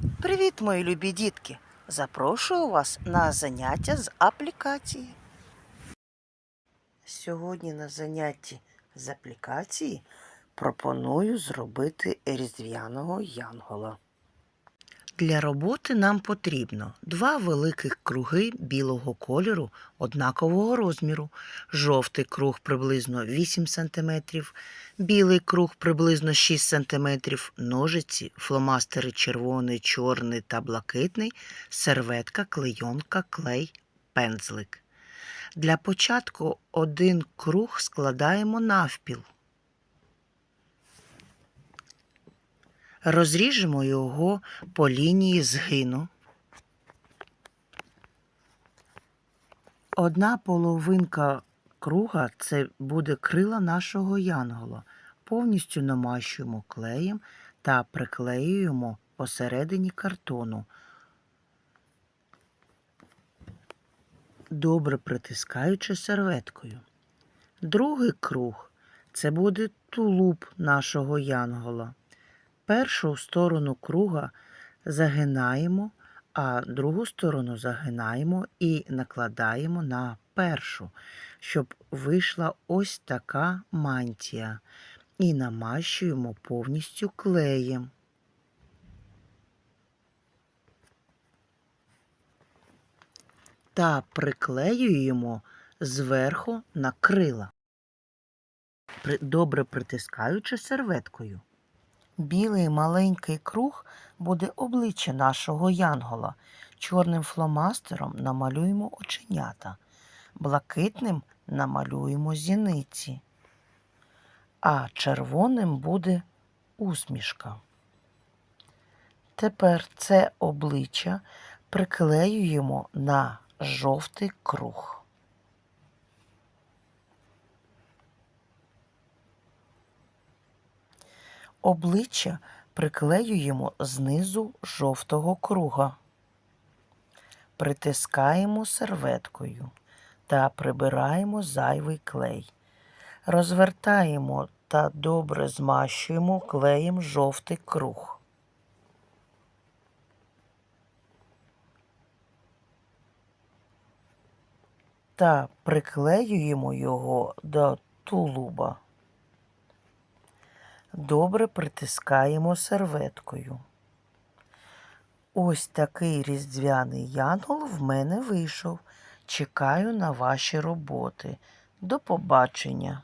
Привіт, мої любі дітки! Запрошую вас на заняття з аплікації. Сьогодні на занятті з аплікації пропоную зробити різдвяного янгола. Для роботи нам потрібно два великих круги білого кольору однакового розміру, жовтий круг приблизно 8 см, білий круг приблизно 6 см, ножиці, фломастери червоний, чорний та блакитний, серветка, клейонка, клей, пензлик. Для початку один круг складаємо навпіл. Розріжемо його по лінії згину. Одна половинка круга це буде крила нашого янгола. Повністю намащуємо клеєм та приклеюємо посередині картону. Добре притискаючи серветкою. Другий круг це буде тулуб нашого янгола. Першу сторону круга загинаємо, а другу сторону загинаємо і накладаємо на першу, щоб вийшла ось така мантія. І намащуємо повністю клеєм. Та приклеюємо зверху на крила, добре притискаючи серветкою. Білий маленький круг буде обличчя нашого янгола. Чорним фломастером намалюємо оченята, блакитним намалюємо зіниці, а червоним буде усмішка. Тепер це обличчя приклеюємо на жовтий круг. Обличчя приклеюємо знизу жовтого круга. Притискаємо серветкою та прибираємо зайвий клей. Розвертаємо та добре змащуємо клеєм жовтий круг. Та приклеюємо його до тулуба. Добре притискаємо серветкою. Ось такий різдвяний янгол в мене вийшов. Чекаю на ваші роботи. До побачення!